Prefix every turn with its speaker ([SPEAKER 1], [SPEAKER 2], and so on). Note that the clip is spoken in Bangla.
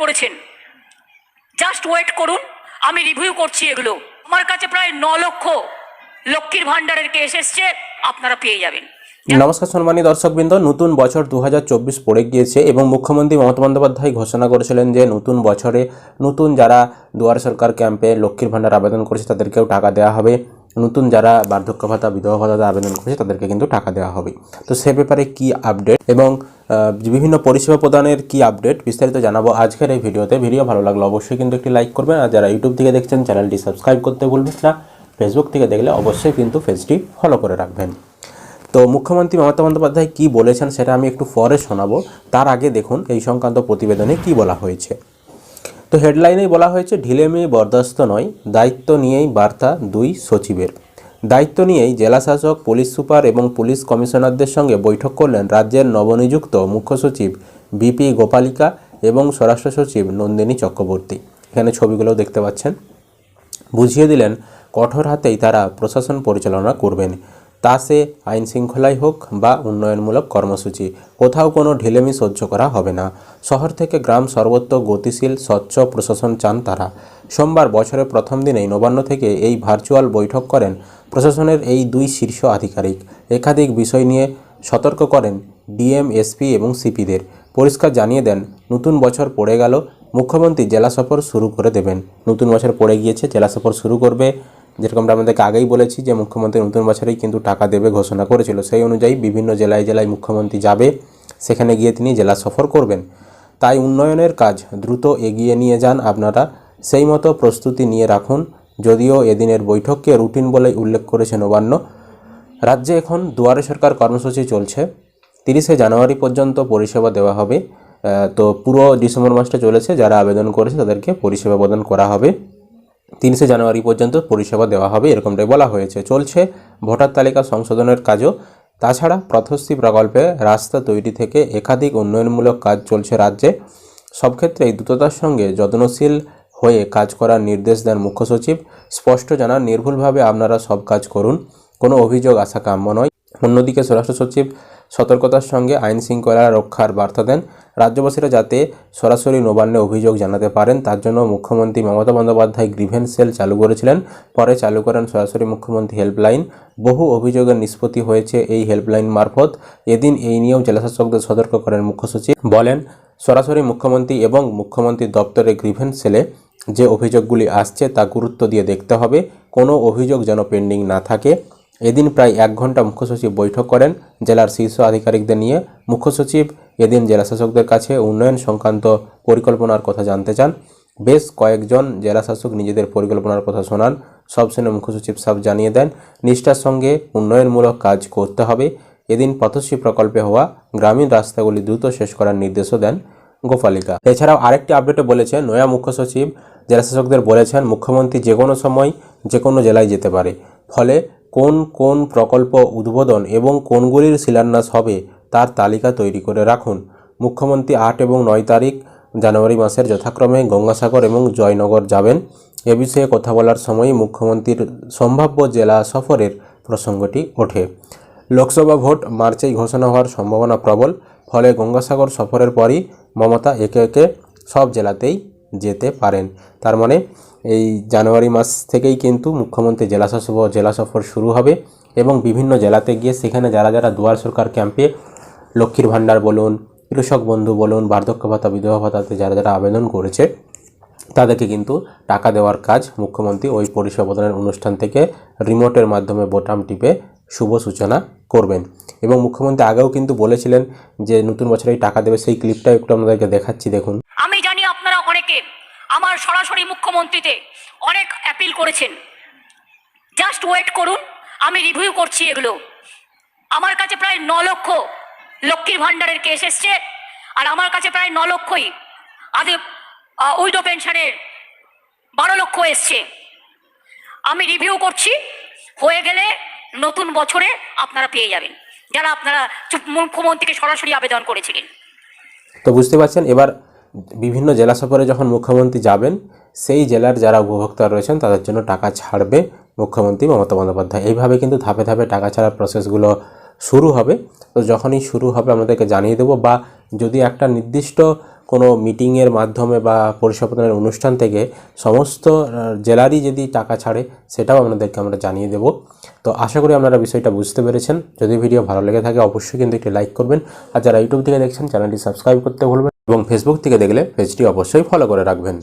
[SPEAKER 1] করেছেন। জাস্ট ওয়েট করুন, আমি রিভিউ করছি এগুলো। আমার কাছে প্রায় ন লক্ষ লক্ষ্মীর ভাণ্ডারের কেস এসছে, আপনারা পেয়ে যাবেন।
[SPEAKER 2] নমস্কার সম্মানী দর্শকবৃন্দ, নতুন বছর দু চব্বিশ পড়ে গিয়েছে এবং মুখ্যমন্ত্রী মমতা বন্দ্যোপাধ্যায় ঘোষণা করেছিলেন যে নতুন বছরে নতুন যারা দুয়ার সরকার ক্যাম্পে লক্ষ্মীর ভাণ্ডার আবেদন করেছে তাদেরকেও টাকা দেওয়া হবে। নতুন যারা বার্ধক্য ভাতা, বিধবা ভাতাতে আবেদন করেছে, তাদেরকে কিন্তু টাকা দেওয়া হবে। তো সে ব্যাপারে কি আপডেট এবং বিভিন্ন পরিষেবা প্রদানের কি আপডেট বিস্তারিত জানাব আজকের এই ভিডিওতে। ভিডিও ভালো লাগলে অবশ্যই কিন্তু একটি লাইক করবেন। আর যারা ইউটিউব থেকে দেখছেন চ্যানেলটি সাবস্ক্রাইব করতে ভুলবেন না। ফেসবুক থেকে দেখলে অবশ্যই কিন্তু পেজটি ফলো করে রাখবেন। তো মুখ্যমন্ত্রী মমতা বন্দ্যোপাধ্যায় কী বলেছেন, সেটা আমি একটু পরে শোনাবো। তার আগে দেখুন, এই সংক্রান্ত প্রতিবেদনে কি বলা হয়েছে। তো হেডলাইনেই বলা হয়েছে ঢিলেমি বরদাস্ত নয়, দায়িত্ব নিয়েই বার্তা দুই সচিবের। দায়িত্ব নিয়েই জেলাশাসক পুলিশ সুপার এবং পুলিশ কমিশনারদের সঙ্গে বৈঠক করলেন রাজ্যের নবনিযুক্ত মুখ্য সচিব বিপি গোপালিকা এবং স্বরাষ্ট্র সচিব নন্দিনী চক্রবর্তী। এখানে ছবিগুলোও দেখতে পাচ্ছেন। বুঝিয়ে দিলেন, কঠোর হাতেই তারা প্রশাসন পরিচালনা করবেন। তা সে আইন শৃঙ্খলাই হোক বা উন্নয়নমূলক কর্মসূচি, কোথাও কোনো ঢিলেমি সহ্য করা হবে না। শহর থেকে গ্রাম সর্বত্র গতিশীল, স্বচ্ছ প্রশাসন চান তারা। সোমবার বছরের প্রথম দিনেই নবান্ন থেকে এই ভার্চুয়াল বৈঠক করেন প্রশাসনের এই দুই শীর্ষ আধিকারিক। একাধিক বিষয় নিয়ে সতর্ক করেন ডিএম, এসপি এবং সিপিদের। পরিষ্কার জানিয়ে দেন, নতুন বছর পড়ে গেল, মুখ্যমন্ত্রী জেলা সফর শুরু করে দেবেন। নতুন বছর পড়ে গিয়েছে, জেলা সফর শুরু করবে যেরকমটা আমাদেরকে আগেই বলেছি যে মুখ্যমন্ত্রী নতুন বছরেই কিন্তু টাকা দেবে ঘোষণা করেছিল। সেই অনুযায়ী বিভিন্ন জেলায় জেলায় মুখ্যমন্ত্রী যাবে, সেখানে গিয়ে তিনি জেলা সফর করবেন। তাই উন্নয়নের কাজ দ্রুত এগিয়ে নিয়ে যান আপনারা। সেই মতো প্রস্তুতি নিয়ে রাখুন, যদিও এদিনের বৈঠককে রুটিন বলে উল্লেখ করেছে নবান্ন। রাজ্যে এখন দুয়ারে সরকার কর্মসূচি চলছে। তিরিশে জানুয়ারি পর্যন্ত পরিষেবা দেওয়া হবে। তো পুরো ডিসেম্বর মাসটা চলেছে, যারা আবেদন করেছে তাদেরকে পরিষেবা প্রদান করা হবে। তিরিশে জানুয়ারি পর্যন্ত পরিষেবা দেওয়া হবে, এরকমটাই বলা হয়েছে। চলছে ভোটার তালিকা সংশোধনের কাজও। তাছাড়া প্রথশ্রী প্রকল্পে রাস্তা তৈরি থেকে একাধিক উন্নয়নমূলক কাজ চলছে রাজ্যে। সব ক্ষেত্রেই দ্রুততার সঙ্গে যত্নশীল হয়ে কাজ করার নির্দেশ দেন মুখ্য সচিব। স্পষ্ট জানান, নির্ভুলভাবে আপনারা সব কাজ করুন। কোনো অভিযোগ আসা কাম্য নয়। অন্যদিকে স্বরাষ্ট্র সচিব সতর্কতার সঙ্গে আইন শৃঙ্খলা রক্ষার বার্তা দেন রাজ্যবাসীরা যাতে সরাসরি নবান্নে অভিযোগ জানাতে পারেন, তার জন্য মুখ্যমন্ত্রী মমতা বন্দ্যোপাধ্যায় গ্রিভেন্স সেল চালু করেছিলেন। পরে চালু করেন সরাসরি মুখ্যমন্ত্রী হেল্পলাইন। বহু অভিযোগের নিষ্পত্তি হয়েছে এই হেল্পলাইন মারফত। এদিন এই নিয়েও জেলাশাসকদের সতর্ক করেন মুখ্য সচিব। বলেন, সরাসরি মুখ্যমন্ত্রী এবং মুখ্যমন্ত্রী দপ্তরে গ্রিভেন্স সেলে যে অভিযোগগুলি আসছে তা গুরুত্ব দিয়ে দেখতে হবে। কোনো অভিযোগ যেন পেন্ডিং না থাকে। এদিন প্রায় এক ঘণ্টা মুখ্য সচিব বৈঠক করেন জেলার শীর্ষ আধিকারিকদের নিয়ে। মুখ্য সচিব এদিন জেলাশাসকদের কাছে উন্নয়ন সংক্রান্ত পরিকল্পনার কথা জানতে চান। বেশ কয়েকজন জেলাশাসক নিজেদের পরিকল্পনার কথা শোনান। সব শুনে মুখ্য সচিব সাহেব জানিয়ে দেন, নিষ্ঠার সঙ্গে উন্নয়নমূলক কাজ করতে হবে। এদিন পথশ্রী প্রকল্পে হওয়া গ্রামীণ রাস্তাগুলি দ্রুত শেষ করার নির্দেশও দেন গোপালিকা। এছাড়াও আরেকটি আপডেটে বলেছেন নয়া মুখ্য সচিব জেলাশাসকদের বলেছেন, মুখ্যমন্ত্রী যে কোনো সময় যে কোনো জেলায় যেতে পারে। ফলে কোন কোন প্রকল্প উদ্বোধন এবং কোনগুলির শিলান্যাস হবে তার তালিকা তৈরি করে রাখুন। মুখ্যমন্ত্রী আট এবং নয় তারিখ জানুয়ারি মাসের যথাক্রমে গঙ্গাসাগর এবং জয়নগর যাবেন। এ বিষয়ে কথা বলার সময় মুখ্যমন্ত্রীর সম্ভাব্য জেলা সফরের প্রসঙ্গটি ওঠে। লোকসভা ভোট মার্চেই ঘোষণা হওয়ার সম্ভাবনা প্রবল, ফলে গঙ্গাসাগর সফরের পরই মমতা একে একে সব জেলাতেই যেতে পারেন। তার মানে এই জানুয়ারি মাস থেকেই কিন্তু মুখ্যমন্ত্রী জেলা সফর জেলা সফর শুরু হবে এবং বিভিন্ন জেলাতে গিয়ে সেখানে যারা যারা দুয়ার সরকার ক্যাম্পে লক্ষ্মীর ভাণ্ডার বলুন, কৃষক বন্ধু বলুন, বার্ধক্য ভাতা, বিধবা ভাতাতে যারা যারা আবেদন করেছে, তাদেরকে কিন্তু টাকা দেওয়ার কাজ মুখ্যমন্ত্রী ওই প্রদানের অনুষ্ঠান থেকে রিমোটের মাধ্যমে বোটাম টিপে শুভ সূচনা করবেন। এবং মুখ্যমন্ত্রী আগেও কিন্তু বলেছিলেন যে নতুন বছরেই টাকা দেবে, সেই ক্লিপটা একটু আপনাদেরকে দেখাচ্ছি, দেখুন
[SPEAKER 1] আমি জানি আপনারা অনেকে আমার সরাসরি মুখ্যমন্ত্রীতে অনেক অ্যাপিল করেছেন। জাস্ট ওয়েট করুন, আমি রিভিউ করছি এগুলো। আমার কাছে প্রায় ন লক্ষ লক্ষ্মীর ভাণ্ডারের কেস এসছে, আর আমার কাছে প্রায় ন লক্ষই আগে উইডো পেনশনের বারো লক্ষ এসছে। আমি রিভিউ করছি, হয়ে গেলে নতুন বছরে আপনারা পেয়ে যাবেন। যারা আপনারা মুখ্যমন্ত্রীকে সরাসরি আবেদন করেছিলেন।
[SPEAKER 2] তো বুঝতে পারছেন, এবার বিভিন্ন জেলা সফরে যখন মুখ্যমন্ত্রী যাবেন, সেই জেলার যারা উপভোক্তা রয়েছেন, তাদের জন্য টাকা ছাড়বে মুখ্যমন্ত্রী মমতা বন্দ্যোপাধ্যায়। এইভাবে কিন্তু ধাপে ধাপে টাকা ছাড়ার প্রসেসগুলো শুরু হবে। তো যখনই শুরু হবে, আমাদেরকে জানিয়ে দেবো বা যদি একটা নির্দিষ্ট কোনো মিটিংয়ের মাধ্যমে বা পরিষেবা অনুষ্ঠান থেকে সমস্ত জেলারই যদি টাকা ছাড়ে, সেটাও আপনাদেরকে আমরা জানিয়ে দেব। তো আশা করি আপনারা বিষয়টা বুঝতে পেরেছেন। যদি ভিডিও ভালো লেগে থাকে, অবশ্যই কিন্তু একটি লাইক করবেন। আর যারা ইউটিউব থেকে দেখছেন, চ্যানেলটি সাবস্ক্রাইব করতে ভুলবেন এবং ফেসবুক থেকে দেখলে পেজটি অবশ্যই ফলো করে রাখবেন।